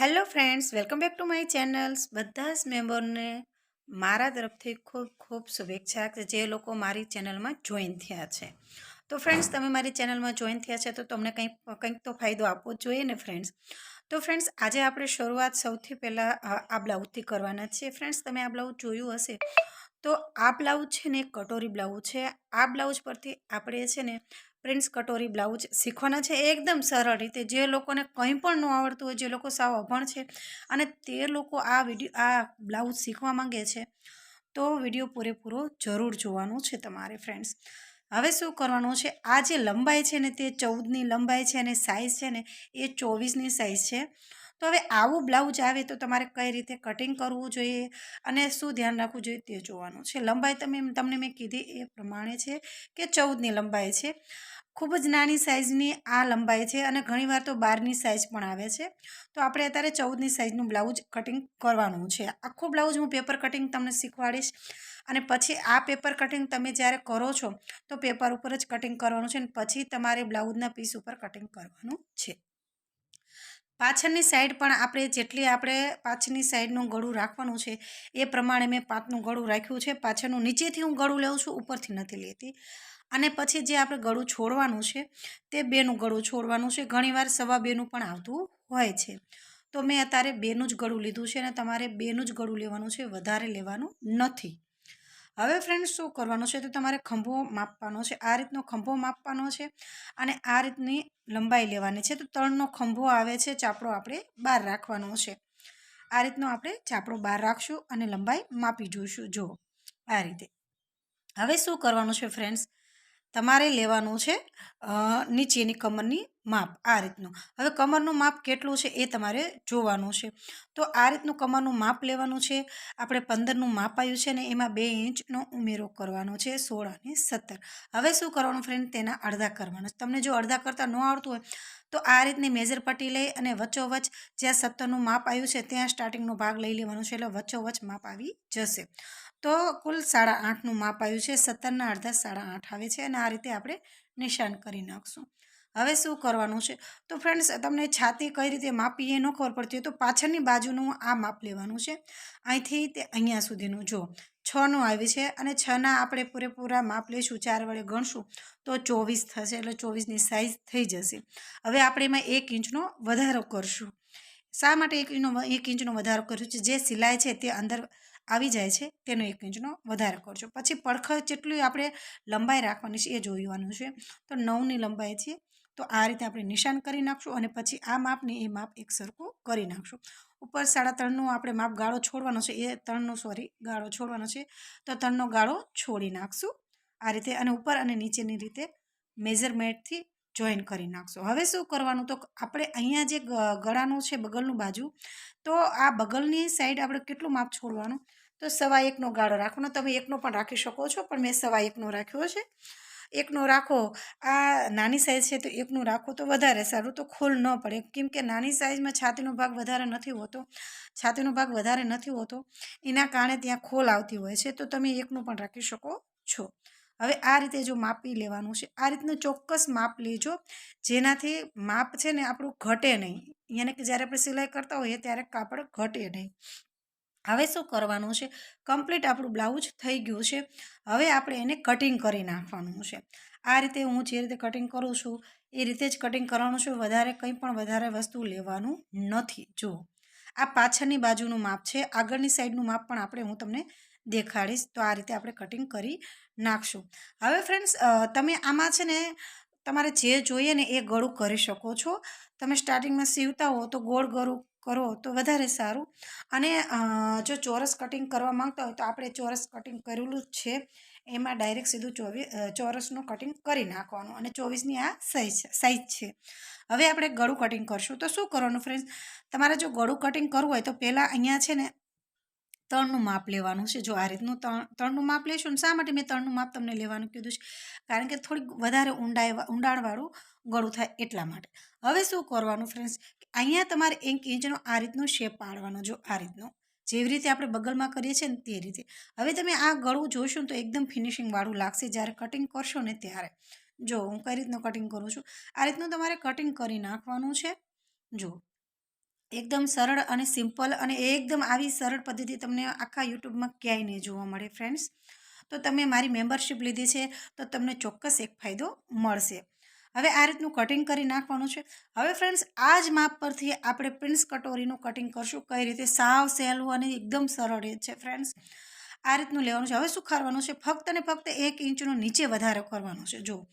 Hello friends, welcome back to my channels. બધા જ મેમ્બરને મારા તરફથી ખૂબ ખૂબ શુભેચ્છા કે જે લોકો મારી ચેનલમાં જોઈન થયા છે. તો ફ્રેન્ડ્સ, તમે મારી ચેનલમાં જોઈન થયા છે તો તમને કંઈક કંઈક તો ફાયદો આપવો જોઈએ ને ફ્રેન્ડ્સ? તો ફ્રેન્ડ્સ, આજે આપણે શરૂઆત સૌથી પહેલાં આ બ્લાઉઝથી કરવાના છીએ. ફ્રેન્ડ્સ, તમે આ બ્લાઉઝ જોયું હશે. તો આ બ્લાઉઝ છે ને કટોરી બ્લાઉઝ છે. આ બ્લાઉઝ પરથી આપણે છે ને પ્રિન્સ કટોરી બ્લાઉઝ શીખવાના છે. એકદમ સરળ રીતે જે લોકોને કંઈ પણ ન આવડતું હોય, જે લોકો સાવ અભણ છે અને તે લોકો આ વીડિયો, આ બ્લાઉઝ શીખવા માંગે છે, તો વીડિયો પૂરેપૂરો જરૂર જોવાનું છે તમારે ફ્રેન્ડ્સ. હવે શું કરવાનું છે? આ જે લંબાઈ છે ને તે ચૌદની લંબાઈ છે અને સાઇઝ છે ને એ ચોવીસની સાઇઝ છે. તો હવે આવું બ્લાઉઝ આવે તો તમારે કઈ રીતે કટિંગ કરવું જોઈએ અને શું ધ્યાન રાખવું જોઈએ તે જોવાનું છે. લંબાઈ તમે તમને મેં કીધી એ પ્રમાણે છે કે ચૌદની લંબાઈ છે. ખૂબ જ નાની સાઇઝની આ લંબાઈ છે અને ઘણીવાર તો બારની સાઇઝ પણ આવે છે. તો આપણે અત્યારે ચૌદની સાઇઝનું બ્લાઉઝ કટિંગ કરવાનું છે. આખું બ્લાઉઝ હું પેપર કટિંગ તમને શીખવાડીશ અને પછી આ પેપર કટિંગ તમે જ્યારે કરો છો તો પેપર ઉપર જ કટિંગ કરવાનું છે અને પછી તમારે બ્લાઉઝના પીસ ઉપર કટિંગ કરવાનું છે. પાછળની સાઈડ પણ આપણે જેટલી આપણે પાછળની સાઈડનું ગળું રાખવાનું છે, એ પ્રમાણે મેં પાંચનું ગળું રાખ્યું છે. પાછળનું નીચેથી હું ગળું લઉં છું, ઉપરથી નથી લેતી. અને પછી જે આપણે ગળું છોડવાનું છે, તે બેનું ગળું છોડવાનું છે. ઘણીવાર સવા બેનું પણ આવતું હોય છે. તો મેં અત્યારે બેનું જ ગળું લીધું છે અને તમારે બેનું જ ગળું લેવાનું છે, વધારે લેવાનું નથી. હવે ફ્રેન્ડ્સ શું કરવાનું છે? તો તમારે ખંભો માપવાનો છે. આ રીતનો ખંભો માપવાનો છે અને આ રીતની લંબાઈ લેવાની છે. તો તળનો ખંભો આવે છે, ચાપડો આપણે બહાર રાખવાનો છે. આ રીતનો આપણે ચાપડો બહાર રાખશું અને લંબાઈ માપી જોઈશું. જો આ રીતે. હવે શું કરવાનું છે ફ્રેન્ડ્સ તમારે લેવાનું છે નીચેની કમરની માપ, આ રીતનું. હવે કમરનું માપ કેટલું છે એ તમારે જોવાનું છે. તો આ રીતનું કમરનું માપ લેવાનું છે. આપણે પંદરનું માપ આવ્યું છે ને એમાં બે ઇંચનો ઉમેરો કરવાનો છે, સોળ અને સત્તર. હવે શું કરવાનું ફ્રેન્ડ તેના અડધા કરવાના તમને જો અડધા કરતાં ન આવડતું હોય તો આ રીતની મેજર પટ્ટી લઈ અને વચ્ચોવચ જ્યાં સત્તરનું માપ આવ્યું છે, ત્યાં સ્ટાર્ટિંગનો ભાગ લઈ લેવાનો છે, એટલે વચ્ચોવચ માપ આવી જશે. તો કુલ સાડા આઠનું માપ આવ્યું છે, સત્તરના અડધા સાડા આઠ આવે છે, અને આ રીતે આપણે નિશાન કરી નાખશું. હવે શું કરવાનું છે? તો ફ્રેન્ડ્સ તમને છાતી કઈ રીતે માપી એ ન ખબર પડતી હોય તો પાછળની બાજુનું આ માપ લેવાનું છે. અહીંથી તે અહીંયા સુધીનું, જો છનું આવી છે અને છના આપણે પૂરેપૂરા માપ લઈશું, ચાર વડે ગણશું, તો ચોવીસ થશે એટલે ચોવીસની સાઇઝ થઈ જશે. હવે આપણે એમાં એક ઇંચનો વધારો કરશું. શા માટે એક ઇંચનો એક ઇંચનો વધારો કર્યો છે જે સિલાઈ છે તે અંદર આવી જાય છે, તેનો એક ઇંચનો વધારો કરજો પછી પડખર જેટલી આપણે લંબાઈ રાખવાની છે એ જોવાનું છે. તો નવની લંબાઈ છે. તો આ રીતે આપણે નિશાન કરી નાખશું અને પછી આ માપને એ માપ એક સરખું કરી નાખશું. ઉપર સાડા ત્રણનો આપણે માપ ગાળો છોડવાનો છે. એ ત્રણનો સોરી ગાળો છોડવાનો છે. તો ત્રણનો ગાળો છોડી નાખશું. આ રીતે અને ઉપર અને નીચેની રીતે મેઝરમેન્ટથી જોઈન કરી નાખશો. હવે શું કરવાનું? તો આપણે અહીંયા જે ગળાનું છે, બગલનું બાજુ, તો આ બગલની સાઈડ આપણે કેટલું માપ છોડવાનું? તો સવા એકનો ગાળો રાખવાનો. તમે એકનો પણ રાખી શકો છો, પણ મેં સવા એકનો રાખ્યો છે. એકનો રાખો. આ નાની સાઇઝ છે તો એકનું રાખો તો વધારે સારું. તો ખોલ ન પડે. કેમ કે નાની સાઇઝમાં છાતીનો ભાગ વધારે નથી હોતો. છાતીનો ભાગ વધારે નથી હોતો. એના કારણે ત્યાં ખોલ આવતી હોય છે. તો તમે એકનું પણ રાખી શકો છો. હવે આ રીતે જો માપી લેવાનું છે. આ રીતનું ચોક્કસ માપ લેજો. જેનાથી માપ છે ને આપણું ઘટે નહીં. યાને કે જ્યારે આપણે સિલાઈ કરતા હોઈએ ત્યારે કાપડ ઘટે નહીં. હવે શું કરવાનું છે? કમ્પ્લીટ આપણું બ્લાઉઝ થઈ ગયું છે. હવે આપણે એને કટિંગ કરી નાખવાનું છે. આ રીતે હું જે રીતે કટિંગ કરું છું, એ રીતે જ કટિંગ કરવાનું છે. વધારે કંઈ પણ વધારે વસ્તુ લેવાનું નથી. જુઓ, આ પાછળની બાજુનું માપ છે. આગળની સાઈડનું માપ પણ આપણે હું તમને દેખાડીશ. તો આ રીતે આપણે કટિંગ કરી નાખશું. હવે ફ્રેન્ડ્સ તમે આમાં છે ને, તમારે જે જોઈએ ને એ ગળું કરી શકો છો. તમે સ્ટાર્ટિંગમાં સીવતા હો તો ગોળ ગળું કરો તો વધારે સારું. અને જો ચોરસ કટિંગ કરવા માંગતા હોય તો આપણે ચોરસ કટિંગ કરેલું જ છે. એમાં ડાયરેક્ટ સીધું ચોવીસ ચોરસનું કટિંગ કરી નાખવાનું અને ચોવીસની આ સાઈઝ સાઇઝ છે. હવે આપણે ગળું કટિંગ કરશું. તો શું કરવાનું ફ્રેન્ડ્સ તમારે જો ગળું કટિંગ કરવું હોય તો પહેલાં અહીંયા છે ને ત્રણનું માપ લેવાનું છે. જો આ રીતનું ત્રણ, ત્રણનું માપ લેશું ને શા માટે મેં ત્રણનું માપ તમને લેવાનું કીધું છે? કારણ કે થોડીક વધારે ઊંડાઈ ઊંડાણવાળું ગળું થાય એટલા માટે. હવે શું કરવાનું ફ્રેન્ડ્સ અહીંયા તમારે એક ઇંચનો આ રીતનો શેપ પાડવાનો જો આ રીતનો. જેવી રીતે આપણે બગલમાં કરીએ છીએ ને તે રીતે. હવે તમે આ ગળું જોશો ને તો એકદમ ફિનિશિંગવાળું લાગશે. જ્યારે કટિંગ કરશો ને ત્યારે. જો હું કઈ રીતનું કટિંગ કરું છું? આ રીતનું તમારે કટિંગ કરી નાખવાનું છે. જો એકદમ સરળ અને સિમ્પલ અને એકદમ આવી સરળ પદ્ધતિ તમને આખા યુટ્યુબમાં ક્યાંય નહીં જોવા મળે ફ્રેન્ડ્સ તો તમે મારી મેમ્બરશિપ લીધી છે, તો તમને ચોક્કસ એક ફાયદો મળશે. હવે આ રીતનું કટિંગ કરી નાખવાનું છે. હવે ફ્રેન્ડ્સ આ જ માપ પરથી આપણે પ્રિન્સ કટોરીનું કટિંગ કરશું, કઈ રીતે સાવ સહેલું અને એકદમ સરળ છે ફ્રેન્ડ્સ આ રીતનું લેવાનું છે. હવે શું કરવાનું છે? ફક્ત ને ફક્ત એક ઇંચનો નીચે વધારો કરવાનો છે. જો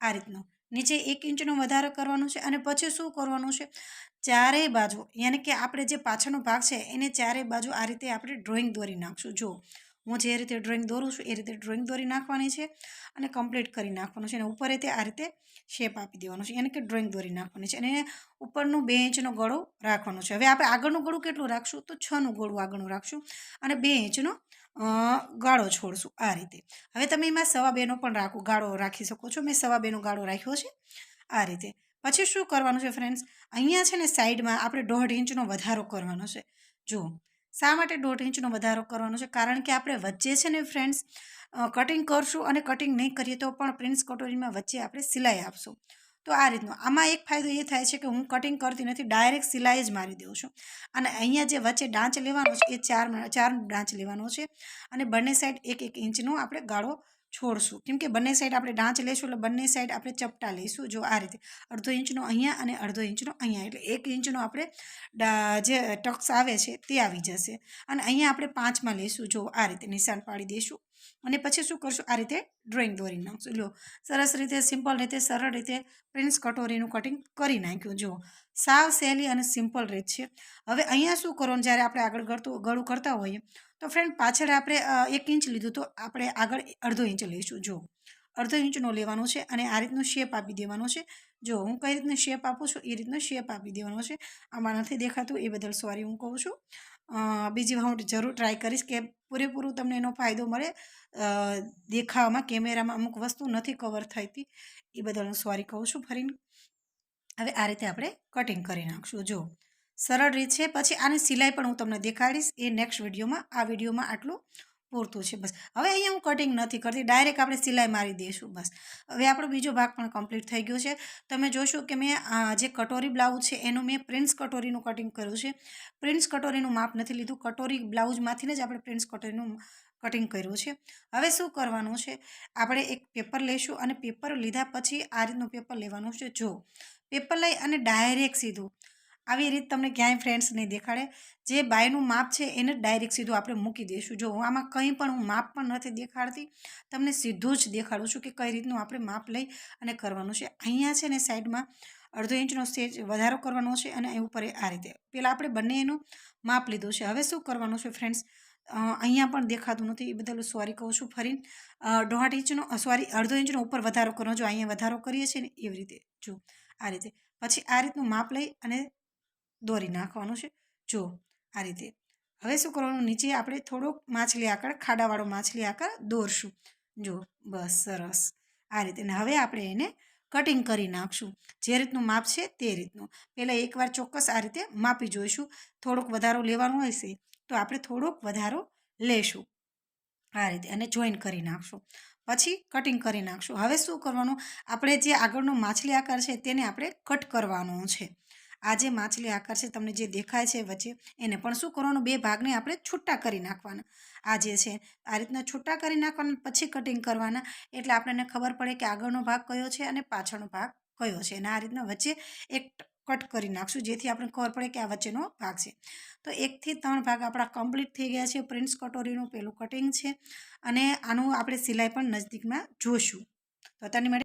આ રીતનું. નીચે એક ઇંચનો વધારો કરવાનો છે અને પછી શું કરવાનું છે? ચારેય બાજુ, યાની કે આપણે જે પાછળનો ભાગ છે, એને ચારેય બાજુ આ રીતે આપણે ડ્રોઈંગ દોરી નાખશું. જો હું જે રીતે ડ્રોઈંગ દોરું છું એ રીતે ડ્રોઈંગ દોરી નાખવાની છે અને કમ્પ્લીટ કરી નાખવાનું છે. અને ઉપર રીતે આ રીતે શેપ આપી દેવાનો છે. એને કે ડ્રોઈંગ દોરી નાખવાની છે. અને ઉપરનું બે ઇંચનો ગળો રાખવાનો છે. હવે આપણે આગળનું ગળું કેટલું રાખશું? તો છનું ગળું આગળનું રાખશું. અને બે ઇંચનો ગાળો છોડશું આ રીતે. હવે તમે એમાં સવા બેનો પણ રાખો, ગાળો રાખી શકો છો. મેં સવા બેનો ગાળો રાખ્યો છે આ રીતે. પછી શું કરવાનું છે ફ્રેન્ડ્સ અહીંયા છે ને સાઈડમાં આપણે દોઢ ઇંચનો વધારો કરવાનો છે. જુઓ. શા માટે દોઢ ઇંચનો વધારો કરવાનો છે? કારણ કે આપણે વચ્ચે છે ને ફ્રેન્ડ્સ કટિંગ કરશું અને કટિંગ નહીં કરીએ તો પણ પ્રિન્સ કટોરીમાં વચ્ચે આપણે સિલાઈ આપશું. તો આ રીતનું. આમાં એક ફાયદો એ થાય છે કે હું કટિંગ કરતી નથી ડાયરેક્ટ સિલાઈ જ મારી દઉં છું. અને અહીંયા જે વચ્ચે ડાંચ લેવાનો છે, એ ચાર ચાર ડાંચ લેવાનો છે અને બંને સાઈડ એક એક ઇંચનો આપણે ગાળો છોડશું. કેમ કે બંને સાઈડ આપણે ડાંચ લઈશું એટલે બંને સાઈડ આપણે ચપટા લઈશું. જો આ રીતે અડધો ઇંચનો અહીંયા અને અડધો ઇંચનો અહીંયા. એટલે એક ઇંચનો આપણે જે ટક્સ આવે છે તે આવી જશે. અને અહીંયા આપણે પાંચમાં લઈશું. જો આ રીતે નિશાન પાડી દઈશું. અને પછી શું કરશું? આ રીતે ડ્રોઈંગ દોરી નાખશું. લો, સરસ રીતે સિમ્પલ રીતે, સરળ રીતે પ્રિન્સ કટોરીનું કટિંગ કરી નાખ્યું. જુઓ સાવ સહેલી અને સિમ્પલ રીત છે. હવે અહીંયા શું કરવાનું? જ્યારે આપણે આગળ ગળતું, ગળું કરતા હોઈએ તો ફ્રેન્ડ પાછળ આપણે એક ઇંચ લીધું તો આપણે આગળ અડધો ઇંચ લઈશું. જો અડધો ઇંચનો લેવાનો છે અને આ રીતનો શેપ આપી દેવાનો છે. જો હું કઈ રીતનો શેપ આપું છું? એ રીતનો શેપ આપી દેવાનો છે. આમાં નથી દેખાતું, એ બદલ સોરી હું કહું છું. બીજી હું જરૂર ટ્રાય કરીશ કે પૂરેપૂરું તમને એનો ફાયદો મળે. દેખાવામાં, કેમેરામાં અમુક વસ્તુ નથી કવર થતી, એ બદલ હું સોરી કહું છું ફરીને. હવે આ રીતે આપણે કટિંગ કરી નાખશું. જો સરળ રીત છે. પછી આની સિલાઈ પણ હું તમને દેખાડીશ. એ નેક્સ્ટ વિડીયોમાં, આ વિડીયોમાં આટલું પૂરતું છે. બસ. હવે અહીંયા હું કટિંગ નથી કરતી. ડાયરેક્ટ આપણે સિલાઈ મારી દઈશું. બસ. હવે આપણો બીજો ભાગ પણ કમ્પ્લીટ થઈ ગયો છે. તમે જોશો કે મેં જે કટોરી બ્લાઉઝ છે, એનું મેં પ્રિન્સ કટોરીનું કટિંગ કર્યું છે. પ્રિન્સ કટોરીનું માપ નથી લીધું. કટોરી બ્લાઉઝમાંથી જ આપણે પ્રિન્સ કટોરીનું કટિંગ કર્યું છે. હવે શું કરવાનું છે? આપણે એક પેપર લઈશું અને પેપર લીધા પછી આ રીતનું પેપર લેવાનું છે. જો પેપર લઈ અને ડાયરેક્ટ સીધું. આવી રીત તમને ક્યાંય ફ્રેન્ડ્સ નહીં દેખાડે. જે બાયનું માપ છે એને ડાયરેક્ટ સીધું આપણે મૂકી દઈશું. જો હું આમાં કંઈ પણ હું માપ પણ નથી દેખાડતી, તમને સીધું જ દેખાડું છું કે કઈ રીતનું આપણે માપ લઈ અને કરવાનું છે. અહીંયા છે ને સાઈડમાં અડધો ઇંચનો સ્ટેજ વધારો કરવાનો છે અને ઉપર આ રીતે. પહેલાં આપણે બંને એનું માપ લીધું છે. હવે શું કરવાનું છે ફ્રેન્ડ્સ અહીંયા પણ દેખાતું નથી. એ બદલ સોરી કહું છું ફરી. દોઢ ઇંચનો સોરી અડધો ઇંચનો ઉપર વધારો કરવાનો. જો અહીંયા વધારો કરીએ છીએ ને એવી રીતે. જો, આ રીતે. પછી આ રીતનું માપ લઈ અને દોરી નાખવાનું છે. જો આ રીતે. હવે શું કરવાનું? નીચે આપણે થોડોક માછલી આકાર, ખાડાવાળો માછલી આકાર દોરશું. જો, બસ, સરસ. આ રીતે. ને હવે આપણે એને કટિંગ કરી નાખશું. જે રીતનું માપ છે તે રીતનું. પહેલાં એકવાર ચોક્કસ આ રીતે માપી જોઈશું. થોડોક વધારો લેવાનો હશે તો આપણે થોડોક વધારો લેશું. આ રીતે. અને જોઈન કરી નાખશું. પછી કટિંગ કરી નાખશું. હવે શું કરવાનું? આપણે જે આગળનો માછલી આકાર છે તેને આપણે કટ કરવાનો છે. આ જે માછલી આકાર છે તમને જે દેખાય છે વચ્ચે, એને પણ શું કરવાનું? બે ભાગને આપણે છૂટા કરી નાખવાના. આ જે છે, આ રીતના છૂટા કરી નાખવાના, પછી કટિંગ કરવાના. એટલે આપણને ખબર પડે કે આગળનો ભાગ કયો છે અને પાછળનો ભાગ કયો છે. અને આ રીતના વચ્ચે એક કટ કરી નાખશું, જેથી આપણે ખબર પડે કે આ વચ્ચેનો ભાગ છે. તો એકથી ત્રણ ભાગ આપણા કમ્પ્લીટ થઈ ગયા છે. પ્રિન્સ કટોરીનું પેલું કટિંગ છે. અને આનું આપણે સિલાઈ પણ નજદીકમાં જોશું. તો અત્યારની